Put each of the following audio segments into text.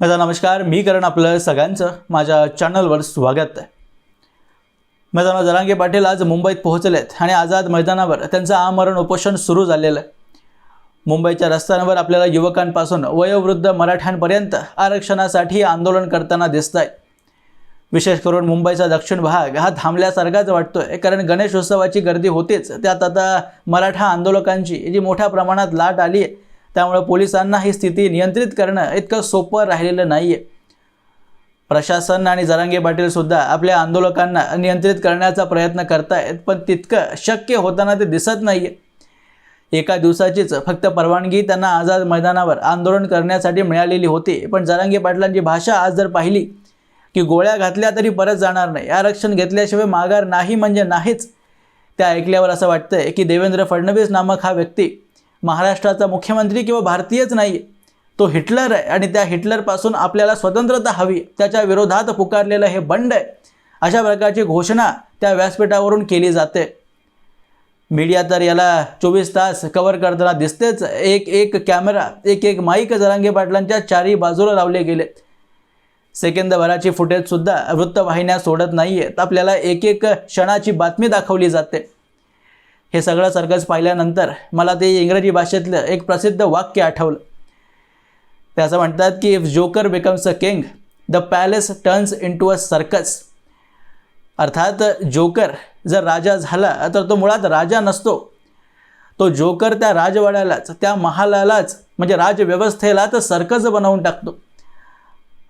माझा नमस्कार. मी करण आपलं सगळ्यांचं. माझ्या चॅनलवर स्वागत आहे. मैदाना जरांगे पाटील आज मुंबईत पोहोचले आहेत आणि आझाद मैदानावर त्यांचं आमरण उपोषण सुरू झालेलं आहे. मुंबईच्या रस्त्यांवर आपल्याला युवकांपासून वयोवृद्ध मराठ्यांपर्यंत आरक्षणासाठी आंदोलन करताना दिसत आहे विशेष करून मुंबईचा दक्षिण भाग हा थांबल्यासारखाच वाटतोय कारण गणेश उत्सवाची गर्दी होतेच. त्यात आता मराठा आंदोलकांची जी मोठ्या प्रमाणात लाट आली आहे त्यामुळे पोलिसांना ही स्थिती नियंत्रित करणं इतकं सोपं राहिलेलं नाही आहे प्रशासन आणि जरांगे पाटील सुद्धा आपल्या आंदोलकांना नियंत्रित करण्याचा प्रयत्न करतायत पण तितकं शक्य होताना ते दिसत नाही आहे एका दिवसाचीच फक्त परवानगी त्यांना आझाद मैदानावर आंदोलन करण्यासाठी मिळालेली होती पण जरांगे पाटलांची भाषा आज जर पाहिली की गोळ्या घातल्या तरी परत जाणार नाही. आरक्षण घेतल्याशिवाय माघार नाही म्हणजे नाहीच. त्या ऐकल्यावर असं वाटतंय की देवेंद्र फडणवीस नामक हा व्यक्ती महाराष्ट्राचा मुख्यमंत्री किंवा भारतीयच नाही तो हिटलर आहे आणि त्या हिटलरपासून आपल्याला स्वतंत्रता हवी त्याच्या विरोधात पुकारलेलं हे बंड आहे. अशा प्रकारची घोषणा त्या व्यासपीठावरून केली जाते. मीडिया तर याला चोवीस तास कव्हर करताना दिसतेच. एक एक कॅमेरा एक एक माईक जरांगे पाटलांच्या चारही बाजूला लावले गेले. सेकंदभराची फुटेजसुद्धा वृत्तवाहिन्या सोडत नाही आहेत आपल्याला एक एक क्षणाची बातमी दाखवली जाते. हे सगळं सर्कस पाहिल्यानंतर मला ते इंग्रजी भाषेतलं एक प्रसिद्ध वाक्य आठवलं. ते असं म्हणतात की if joker becomes a king the palace turns into a a circus अर्थात जोकर जर राजा झाला तर तो मुळात राजा नसतो. तो जोकर त्या राजवाड्यालाच त्या महालालाच म्हणजे राजव्यवस्थेला तर सर्कस बनवून टाकतो.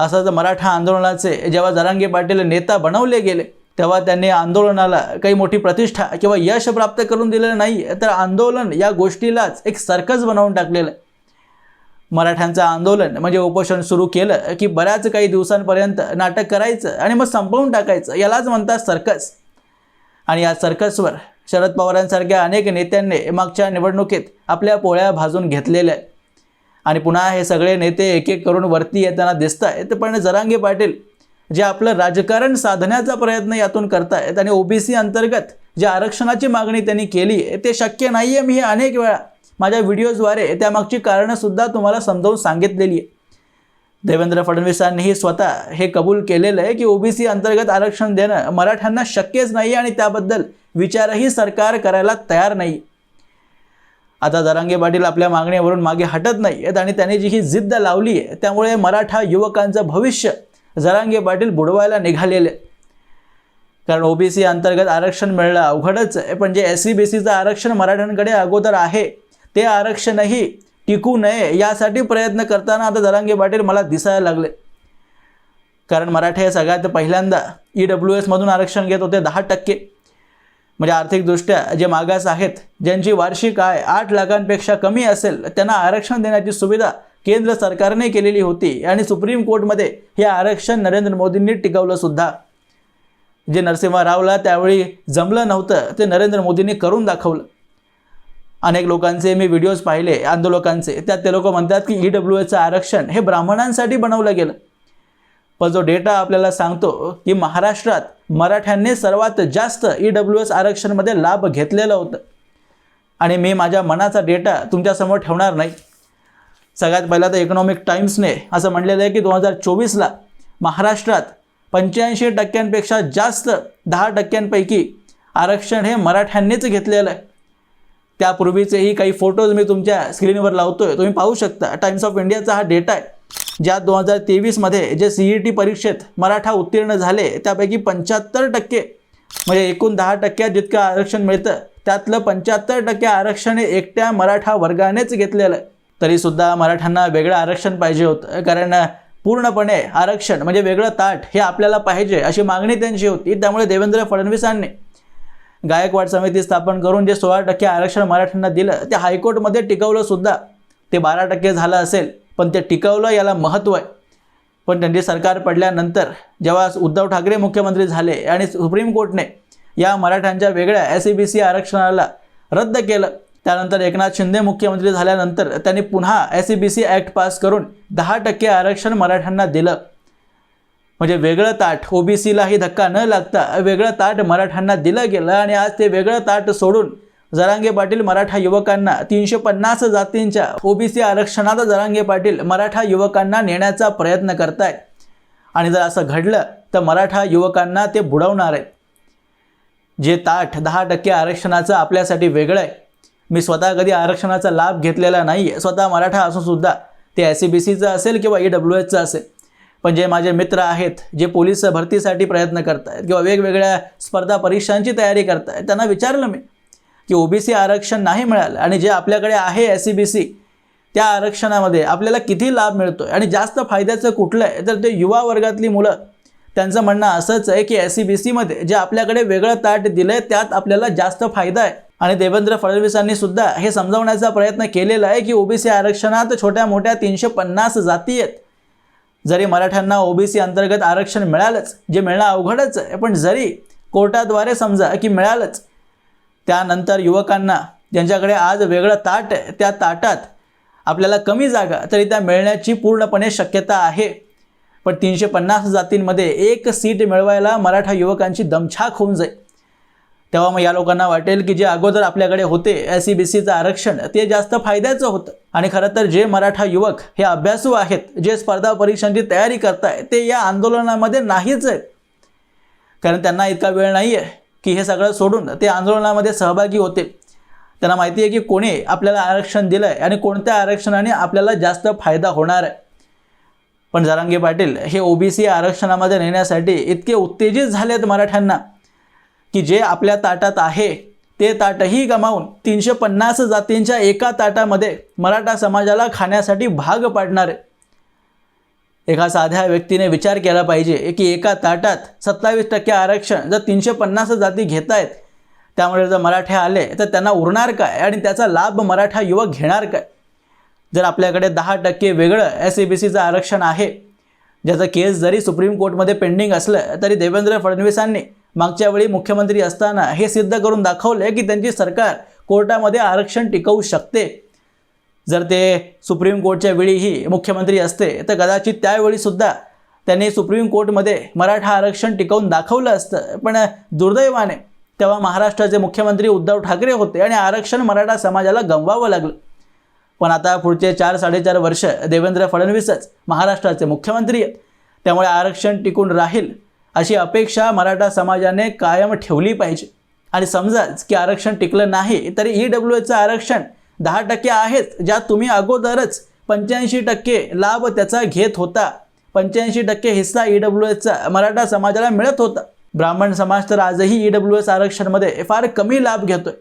असंच मराठा आंदोलनाचे जेव्हा जरांगे पाटील नेता बनवले गेले तेव्हा त्यांनी आंदोलनाला काही मोठी प्रतिष्ठा किंवा यश प्राप्त करून दिलेलं नाही तर आंदोलन या गोष्टीलाच एक सर्कस बनवून टाकलेलं आहे. मराठ्यांचं आंदोलन म्हणजे उपोषण सुरू केलं की बऱ्याच काही दिवसांपर्यंत नाटक करायचं आणि मग संपवून टाकायचं यालाच म्हणतात सर्कस. आणि या सर्कसवर शरद पवारांसारख्या अनेक नेत्यांनी मागच्या निवडणुकीत आपल्या पोळ्या भाजून घेतलेल्या आहे आणि पुन्हा हे सगळे नेते एक एक करून वरती येताना दिसत आहेत पण जरांगे पाटील जे आपलं राजकारण साधण्याचा प्रयत्न यातून करतायत आणि ओबीसी अंतर्गत जे आरक्षणाची मागणी त्यांनी केली आहे ते शक्य नाही आहे मी हे अनेक वेळा माझ्या व्हिडिओजद्वारे त्यामागची कारणंसुद्धा तुम्हाला समजावून सांगितलेली आहे. देवेंद्र फडणवीसांनीही स्वतः हे कबूल केलेलं आहे की ओबीसी अंतर्गत आरक्षण देणं मराठ्यांना शक्यच नाही आणि त्याबद्दल विचारही सरकार करायला तयार नाही आता दरांगे पाटील आपल्या मागणीवरून मागे हटत नाही आहेत आणि त्यांनी जी ही जिद्द लावली आहे त्यामुळे मराठा युवकांचं भविष्य जरांगे पाटील बुडवायला निघालेले. आहेत. कारण ओबीसी अंतर्गत आरक्षण मिळणं अवघडच आहे. पण जे एस सी बी सीचं आरक्षण मराठ्यांकडे अगोदर आहे ते आरक्षणही टिकू नये यासाठी प्रयत्न करताना आता जरांगे पाटील मला दिसायला लागले. कारण मराठे हे सगळ्यात पहिल्यांदा ई डब्ल्यू एसमधून आरक्षण घेत होते दहा टक्के. म्हणजे आर्थिकदृष्ट्या जे मागास आहेत ज्यांची वार्षिक आय आठ लाखांपेक्षा कमी असेल त्यांना आरक्षण देण्याची सुविधा केंद्र सरकारने केलेली होती आणि सुप्रीम कोर्टमध्ये हे आरक्षण नरेंद्र मोदींनी टिकवलं सुद्धा. जे नरसिंह रावला त्यावेळी जमलं नव्हतं ते नरेंद्र मोदींनी करून दाखवलं. अनेक लोकांचे मी व्हिडिओज पाहिले आंदोलकांचे. त्यात ते लोक म्हणतात की ई डब्ल्यू एचं आरक्षण हे ब्राह्मणांसाठी बनवलं गेलं. पण जो डेटा आपल्याला सांगतो की महाराष्ट्रात मराठ्यांनी सर्वात जास्त ई डब्ल्यू एस आरक्षणमध्ये लाभ घेतलेलं होतं. आणि मी माझ्या मनाचा डेटा तुमच्यासमोर ठेवणार नाही. सगळ्यात पहिला तर इकॉनॉमिक टाइम्सने असं म्हणलेलं आहे की दोन हजार चोवीसला महाराष्ट्रात पंच्याऐंशी टक्क्यांपेक्षा जास्त दहा टक्क्यांपैकी आरक्षण हे मराठ्यांनीच घेतलेलं आहे. त्यापूर्वीचेही काही फोटोज मी तुमच्या स्क्रीनवर लावतो आहे तुम्ही पाहू शकता. टाइम्स ऑफ इंडियाचा हा डेटा आहे. ज्यात दोन हजार तेवीसमध्ये जे सी ई टी परीक्षेत मराठा उत्तीर्ण झाले त्यापैकी पंच्याहत्तर टक्के म्हणजे एकूण दहा टक्क्यात जितकं आरक्षण मिळतं त्यातलं पंच्याहत्तर टक्के आरक्षण हे एकट्या मराठा वर्गानेच घेतलेलं आहे. तरीसुद्धा मराठ्यांना वेगळं आरक्षण पाहिजे होतं. कारण पूर्णपणे आरक्षण म्हणजे वेगळं ताट हे आपल्याला पाहिजे अशी मागणी त्यांची होती. त्यामुळे देवेंद्र फडणवीसांनी गायकवाड समिती स्थापन करून जे सोळा टक्के आरक्षण मराठ्यांना दिलं ते हायकोर्टमध्ये टिकवलं सुद्धा ते बारा टक्के झालं असेल पण ते टिकवलं याला महत्त्व आहे. पण त्यांची सरकार पडल्यानंतर जेव्हा उद्धव ठाकरे मुख्यमंत्री झाले आणि सुप्रीम कोर्टने या मराठ्यांच्या वेगळ्या एस सी बी सी आरक्षणाला रद्द केलं त्यानंतर एकनाथ शिंदे मुख्यमंत्री झाल्यानंतर त्यांनी पुन्हा S C B C act pass करून दहा टक्के आरक्षण मराठ्यांना दिलं. म्हणजे वेगळं ताट ओबीसीलाही धक्का न लागता वेगळं ताट मराठ्यांना दिलं गेलं आणि आज ते वेगळं ताट सोडून जरांगे पाटील मराठा युवकांना तीनशे पन्नास जातींच्या ओबीसी आरक्षणात जरांगे पाटील मराठा युवकांना नेण्याचा प्रयत्न करतायत. आणि जर असं घडलं तर मराठा युवकांना ते बुडवणार आहेत. जे ताठ दहा टक्के आरक्षणाचं आपल्यासाठी वेगळं आहे मी स्वतः कधी आरक्षणाचा लाभ घेतलेला नाही आहे स्वतः मराठा असूनसुद्धा ते एस सी बी सीचं असेल किंवा ई डब्ल्यू एचचं असेल. पण जे माझे मित्र आहेत जे पोलीस भरतीसाठी प्रयत्न करत आहेत किंवा वेगवेगळ्या स्पर्धा परीक्षांची तयारी करत आहेत त्यांना विचारलं मी की ओबीसी आरक्षण नाही मिळालं आणि जे आपल्याकडे आहे एस सी बी सी त्या आरक्षणामध्ये आपल्याला किती लाभ मिळतो आणि जास्त फायद्याचं कुठलं आहे? तर ते युवा वर्गातली मुलं त्यांचं म्हणणं असंच आहे की एस सी बी सीमध्ये जे आपल्याकडे वेगळं ताट दिलं आहे त्यात आपल्याला जास्त फायदा आहे. आणि देवेंद्र फडणवीसांनी सुद्धा हे समजावण्याचा प्रयत्न केलेला आहे की ओबीसी आरक्षणात छोट्या मोठ्या तीनशे पन्नास जाती आहेत. जरी मराठ्यांना ओबीसी अंतर्गत आरक्षण मिळालंच जे मिळणं अवघडच आहे पण जरी कोर्टाद्वारे समजा की मिळालंच त्यानंतर युवकांना ज्यांच्याकडे आज वेगळं ताट आहे त्या ताटात आपल्याला कमी जागा तरी त्या मिळण्याची पूर्णपणे शक्यता आहे. पण तीनशे पन्नास जातींमध्ये एक सीट मिळवायला मराठा युवकांची दमछाक होऊन जाईल. तेव्हा मग या लोकांना वाटेल की जे अगोदर आपल्याकडे होते एस सी बी सीचं आरक्षण ते जास्त फायद्याचं होतं. आणि खरं तर जे मराठा युवक हे अभ्यासू आहेत जे स्पर्धा परीक्षांची तयारी करताय ते या आंदोलनामध्ये नाहीच आहेत. कारण त्यांना इतका वेळ नाही आहे की हे सगळं सोडून ते आंदोलनामध्ये सहभागी होते. त्यांना माहिती आहे की कोणी आपल्याला आरक्षण दिलं आहे आणि कोणत्या आरक्षणाने आपल्याला जास्त फायदा होणार आहे. पण जरांगे पाटील हे ओबीसी आरक्षणामध्ये नेण्यासाठी इतके उत्तेजित झालेत मराठ्यांना. की जे आपल्या ताटात आहे ते ताटही गमावून तीनशे पन्नास जातींच्या एका ताटामध्ये मराठा समाजाला खाण्यासाठी भाग पाडणार आहे. एका साध्या व्यक्तीने विचार केला पाहिजे की एका ताटात सत्तावीस टक्के आरक्षण जर तीनशे पन्नास जाती घेत आहेत त्यामुळे जर मराठे आले तर त्यांना उरणार काय आणि त्याचा लाभ मराठा युवक घेणार काय? जर आपल्याकडे दहा टक्के वेगळं एस सी बी सीचं आरक्षण आहे ज्याचं केस जरी सुप्रीम कोर्टमध्ये पेंडिंग असलं तरी देवेंद्र फडणवीसांनी मागच्या वेळी मुख्यमंत्री असताना हे सिद्ध करून दाखवले की त्यांची सरकार कोर्टामध्ये आरक्षण टिकवू शकते. जर ते सुप्रीम कोर्टच्या वेळीही मुख्यमंत्री असते तर कदाचित त्यावेळीसुद्धा त्यांनी सुप्रीम कोर्टमध्ये मराठा आरक्षण टिकवून दाखवलं असतं. पण दुर्दैवाने तेव्हा महाराष्ट्राचे मुख्यमंत्री उद्धव ठाकरे होते आणि आरक्षण मराठा समाजाला गमवावं लागलं. पण आता पुढचे चार साडेचार वर्ष देवेंद्र फडणवीसच महाराष्ट्राचे मुख्यमंत्री आहेत. त्यामुळे आरक्षण टिकून राहील अशी अपेक्षा मराठा समाजाने कायम ठेवली पाहिजे. आणि समजाच की आरक्षण टिकलं नाही तरी ई डब्ल्यू एचं आरक्षण दहा टक्के आहेत ज्यात तुम्ही अगोदरच पंच्याऐंशी टक्के लाभ त्याचा घेत होता. पंच्याऐंशी टक्के हिस्सा ई डब्ल्यू एसचा मराठा समाजाला मिळत होता. ब्राह्मण समाज तर आजही ई डब्ल्यू एस आरक्षणमध्ये फार कमी लाभ घेतोय.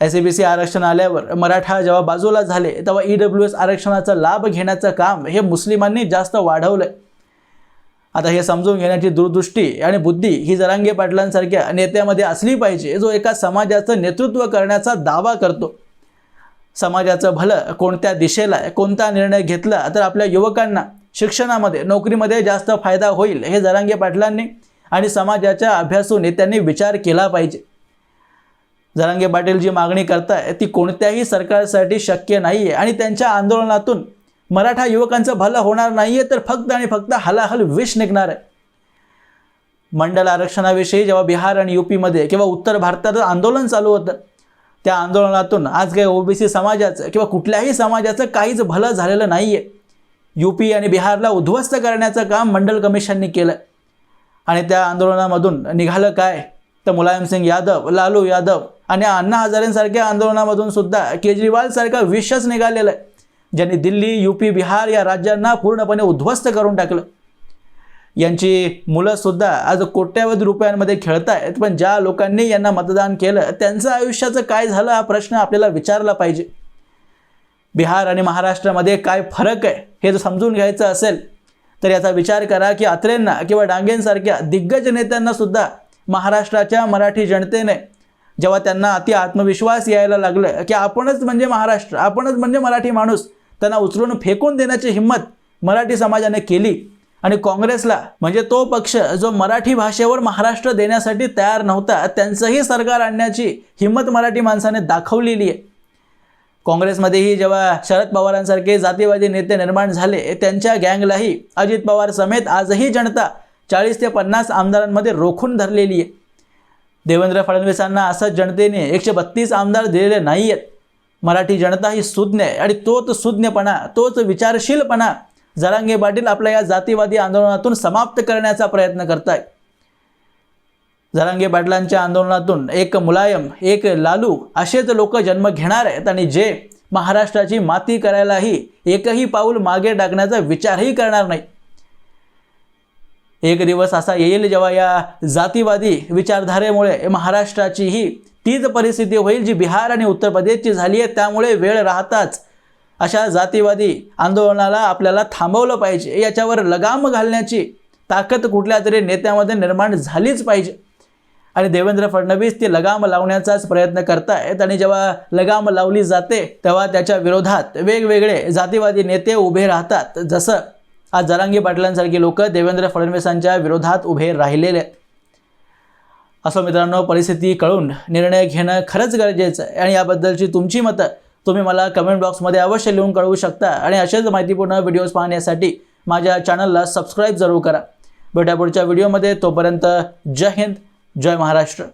एस बी सी आरक्षण आल्यावर मराठा जेव्हा बाजूला झाले तेव्हा ई डब्ल्यू एस आरक्षणाचा लाभ घेण्याचं काम हे मुस्लिमांनी जास्त वाढवलंय. आता हे समजून घेण्याची दूरदृष्टी आणि बुद्धी ही जरांगे पाटलांसारख्या नेत्यामध्ये असली पाहिजे जो एका समाजाचं नेतृत्व करण्याचा दावा करतो. समाजाचं भलं कोणत्या दिशेला कोणता निर्णय घेतला तर आपल्या युवकांना शिक्षणामध्ये नोकरीमध्ये जास्त फायदा होईल हे जरांगे पाटलांनी आणि समाजाच्या अभ्यासू नेत्यांनी विचार केला पाहिजे. जरांगे पाटील जी मागणी करताय ती कोणत्याही सरकारसाठी शक्य नाही आहे आणि त्यांच्या आंदोलनातून मराठा युवकांचं भलं होणार नाही आहे तर फक्त आणि फक्त हलाहल विष निघणार आहे. मंडल आरक्षणाविषयी जेव्हा बिहार आणि यूपीमध्ये किंवा उत्तर भारतात आंदोलन चालू होतं त्या आंदोलनातून आज काही ओबीसी समाजाचं किंवा कुठल्याही समाजाचं काहीच भलं झालेलं नाही आहे यूपी आणि बिहारला उद्ध्वस्त करण्याचं काम मंडल कमिशननी केलं. आणि त्या आंदोलनामधून निघालं काय? तर मुलायमसिंग यादव लालू यादव आणि अण्णा हजारेंसारख्या आंदोलनामधून सुद्धा केजरीवालसारखा विषच निघालेला आहे. ज्यांनी दिल्ली यूपी बिहार या राज्यांना पूर्णपणे उद्ध्वस्त करून टाकलं. यांची मुलंसुद्धा आज कोट्यावधी रुपयांमध्ये खेळत आहेत पण ज्या लोकांनी यांना मतदान केलं त्यांचं आयुष्याचं काय झालं हा प्रश्न आपल्याला विचारला पाहिजे. बिहार आणि महाराष्ट्रामध्ये काय फरक आहे हे जर समजून घ्यायचं असेल तर याचा विचार करा की अत्रेंना किंवा डांगेंसारख्या दिग्गज नेत्यांना सुद्धा महाराष्ट्राच्या मराठी जनतेने जेव्हा त्यांना अति आत्मविश्वास यायला लागलं की आपणच म्हणजे महाराष्ट्र आपणच म्हणजे मराठी माणूस त्यांना उचलून फेकून देण्याची हिंमत मराठी समाजाने केली. आणि काँग्रेसला म्हणजे तो पक्ष जो मराठी भाषेवर महाराष्ट्र देण्यासाठी तयार नव्हता त्यांचंही सरकार आणण्याची हिंमत मराठी माणसाने दाखवलेली आहे. काँग्रेसमध्येही जेव्हा शरद पवारांसारखे जातीवादी नेते निर्माण झाले त्यांच्या गँगलाही अजित पवार समेत आजही जनता चाळीस ते पन्नास आमदारांमध्ये रोखून धरलेली आहे. देवेंद्र फडणवीसांना असं जनतेने एकशे बत्तीस आमदार दिलेले नाही आहेत मराठी जनता ही सुज्ञ आहे. आणि तोच सुज्ञपणा तोच विचारशीलपणा जरांगे पाटील आपल्या या जातीवादी आंदोलनातून समाप्त करण्याचा प्रयत्न करताय. जरांगे पाटलांच्या आंदोलनातून एक मुलायम एक लालू असेच लोक जन्म घेणार आहेत आणि जे महाराष्ट्राची माती करायलाही एकही पाऊल मागे टाकण्याचा विचारही करणार नाही. एक दिवस असा येईल जेव्हा या जातीवादी विचारधारेमुळे महाराष्ट्राचीही तीच परिस्थिती होईल जी बिहार आणि उत्तर प्रदेशची झाली आहे. त्यामुळे वेळ राहताच अशा जातीवादी आंदोलनाला आपल्याला थांबवलं पाहिजे. याच्यावर लगाम घालण्याची ताकद कुठल्या तरी नेत्यामध्ये निर्माण झालीच पाहिजे. आणि देवेंद्र फडणवीस ती लगाम लावण्याचाच प्रयत्न करतायत आणि जेव्हा लगाम लावली जाते तेव्हा त्याच्या विरोधात वेगवेगळे जातीवादी नेते उभे राहतात. जसं आज जरांगी पाटलांसारखी लोक देवेंद्र फडणवीसांच्या विरोधात उभे राहिलेले आहेत. असं मित्रांनो परिस्थिती कळून निर्णय घेणं खरंच गरजेचं आहे. आणि याबद्दलची तुमची मतं तुम्ही मला कमेंट बॉक्समध्ये अवश्य लिहून कळवू शकता. आणि असेच माहितीपूर्ण व्हिडिओज पाहण्यासाठी माझ्या चॅनलला सबस्क्राईब जरूर करा. भेटा पुढच्या व्हिडिओमध्ये तोपर्यंत जय हिंद जय महाराष्ट्र.